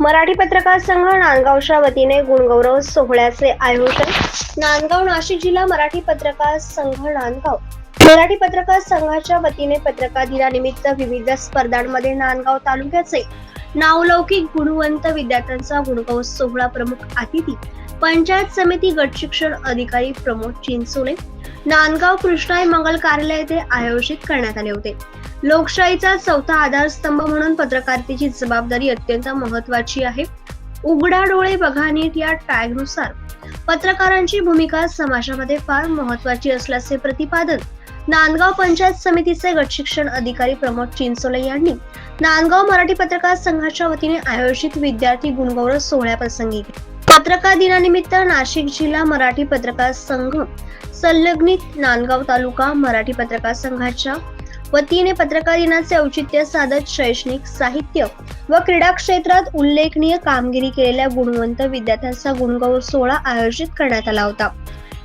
मराठी पत्रकार संघ नांदगावच्या वतीने गुणगौरव सोहळ्याचे आयोजन नांदगाव नाशिक जिल्हा मराठी पत्रकार संघ नांदगाव. मराठी पत्रकार संघाच्या वतीने पत्रकार दिनानिमित्त विविध स्पर्धांमध्ये नांदगाव तालुक्याचे नावलौकिक गुणवंत विद्यार्थ्यांचा गुणगौरव सोहळा प्रमुख अतिथी पंचायत समिती गट शिक्षण अधिकारी प्रमोद चिंचोले नांदगाव कृष्णाई मंगल कार्यालय येथे आयोजित करण्यात आले होते. लोकशाहीचा चौथा आधारस्तंभ म्हणून पत्रकारितेची जबाबदारी अत्यंत महत्वाची आहे. उघडा डोळे बघा नीट या टॅगनुसार. पत्रकारांची भूमिका समाजामध्ये फार महत्वाची असल्याचे प्रतिपादन नांदगाव पंचायत समितीचे गट शिक्षण अधिकारी प्रमोद चिंचोले यांनी नांदगाव मराठी पत्रकार संघाच्या वतीने आयोजित विद्यार्थी गुणगौरव सोहळ्याप्रसंगी केले. पत्रकार दिनानिमित्त नाशिक जिल्हा मराठी पत्रकार संघ संलग्नित नांदगाव तालुका मराठी पत्रकार संघाच्या वतीने पत्रकार दिनाचे औचित्य साधत शैक्षणिक साहित्य व क्रीडा क्षेत्रात उल्लेखनीय कामगिरी केलेल्या गुणवंत विद्यार्थ्यांचा गुणगौरव सोहळा आयोजित करण्यात आला होता.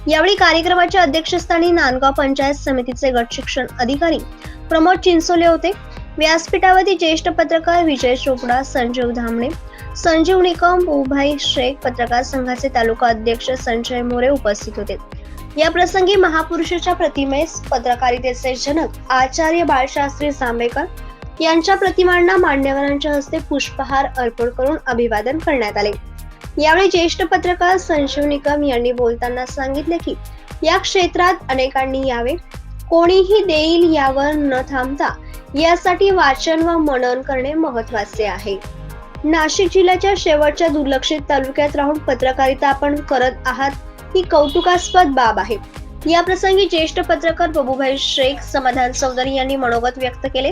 यावेळी कार्यक्रमाच्या अध्यक्षस्थानी नांदगाव पंचायत समितीचे गट शिक्षण अधिकारी प्रमोद चिंचोले होते. व्यासपीठावरती ज्येष्ठ पत्रकार विजय चोपडा संजीव धामणे संजीव निकम उभाई शेख पत्रकार संघाचे तालुका अध्यक्ष संजय मोरे उपस्थित होते. या प्रसंगी महापुरुषाच्या प्रतिमेस पत्रकारितेचे जनक आचार्य बाळशास्त्री जांभेकर यांच्या प्रतिमांना मान्यवरांच्या हस्ते पुष्पहार अर्पण करून अभिवादन करण्यात आले. यावेळी ज्येष्ठ पत्रकार संजीव निकम यांनी बोलताना सांगितले की या क्षेत्रात अनेकांनी यावे. कोणीही देईल यावर न थांबता यासाठी वाचन व मनन करणे महत्त्वाचे आहे. नाशिक जिल्ह्याच्या शेवटच्या दुर्लक्षित तालुक्यात राहून पत्रकारिता आपण करत आहात ही कौतुकास्पद बाब आहे. या प्रसंगी ज्येष्ठ पत्रकार बबूभाई शेख समाधान चौधरी यांनी मनोगत व्यक्त केले.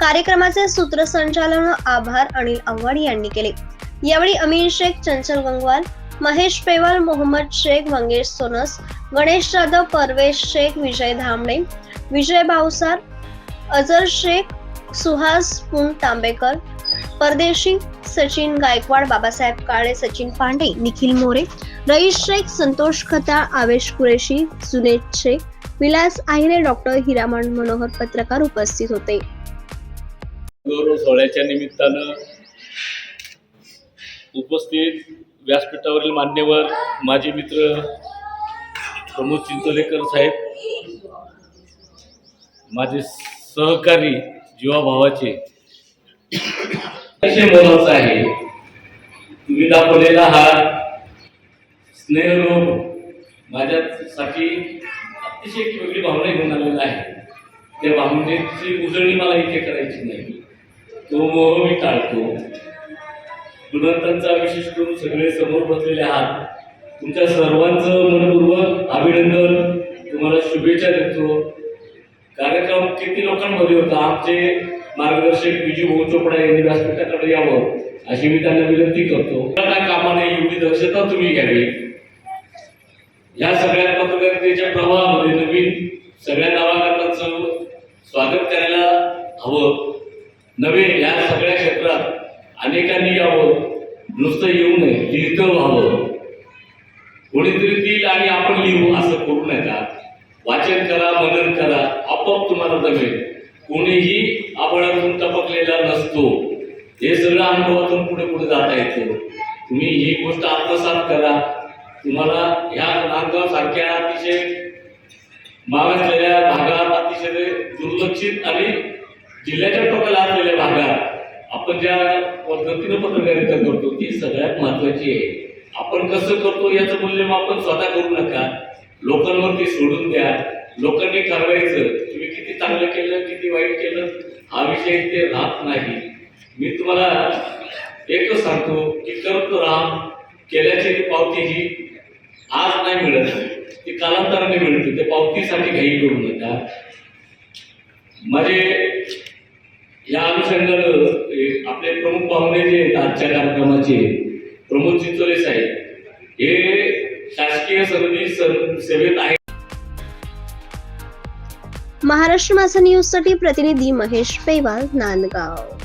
कार्यक्रमाचे सूत्रसंचालन आभार अनिल आव्हाड यांनी केले. यावेळी अमीन शेख चंचल गंगवाल महेश पेवाल मोहम्मद शेख मंगेश सोनस गणेश जाधव परवेश शेख विजय धामणे विजय भावसार अजर शेख सुहास पुन तांबेकर परदेशी सचिन गायकवाड बाबासाहेब काळे सचिन पांडे निखिल मोरे रईस शेख संतोष खताळ आवेश कुरेशी सुनेद शेख विलास आहिरे डॉक्टर हिरामण मनोहर पत्रकार उपस्थित होते. गौरव सोहळ्याच्या निमित्तानं उपस्थित व्यासपीठावरील मान्यवर माझे मित्र प्रमोद चिंचोलेकर साहेब माझे सहकारी जीवाभावाचे. अतिशय मोलाचं आहे. तुम्ही दाखवलेला हा स्नेहरोग माझ्यासाठी अतिशय एक वेगळी भावना घेऊन आलेला आहे. त्या भावनेची उजळणी मला इथे करायची नाही. तो मोह मी टाळतो. गुणवंतांचा विशेष करून सगळे समोर बसलेले आहात. तुमच्या सर्वांचं मनपूर्वक अभिनंदन. तुम्हाला शुभेच्छा देतो. कार्यक्रम किती लोकांमध्ये होता? आमचे मार्गदर्शक विजू भाऊ चोपडा यांनी व्यासपीठाकडे यावं अशी मी त्यांना विनंती करतो. काय कामाने एवढी दक्षता तुम्ही घ्यावी? या सगळ्या पत्रकारितेच्या प्रवाहामध्ये नवीन सगळ्या नावागतांचं स्वागत करायला हवं. नवे या सगळ्या क्षेत्रात अनेकांनी यावं. नुसतं येऊ नये लिहितं व्हावं. कोणीतरी देईल आणि आपण लिहू असं करू नका वाचन करा मनन करा आपोआप तुम्हाला जमेल कोणीही आबळातून टपकलेला नसतो. हे सगळं अनुभवातून पुढे पुढे जाता येतं. तुम्ही ही गोष्ट आत्मसात करा. तुम्हाला ह्या नांदगाव सारख्या अतिशय मागासलेल्या भागात अतिशय दुर्लक्षित आणि जिल्ह्याच्या टोकाला असलेल्या भागात आपण ज्या पद्धतीनं पत्रकारिता करतो ती सगळ्यात महत्वाची आहे. आपण कसं करतो याचं मूल्यमापन स्वतः करू नका. लोकांवरती सोडून द्या. लोकांनी ठरवायचं तुम्ही किती चांगलं केलं किती वाईट केलं हा विषय ते राहत नाही. मी तुम्हाला एकच सांगतो की करतो राम केल्याची ती पावती ही आज नाही मिळत. ती कालांतराने मिळते. त्या पावतीसाठी घाई करू नका. माझे या अनुषंगानं आपले प्रमुख पाहुणे जे आहेत आजच्या कार्यक्रमाचे प्रमोद चिंचोले साहेब हे शासकीय समिती सेवेत आहे. महाराष्ट्र माझा न्यूजसाठी प्रतिनिधी महेश पेवाल नांदगाव.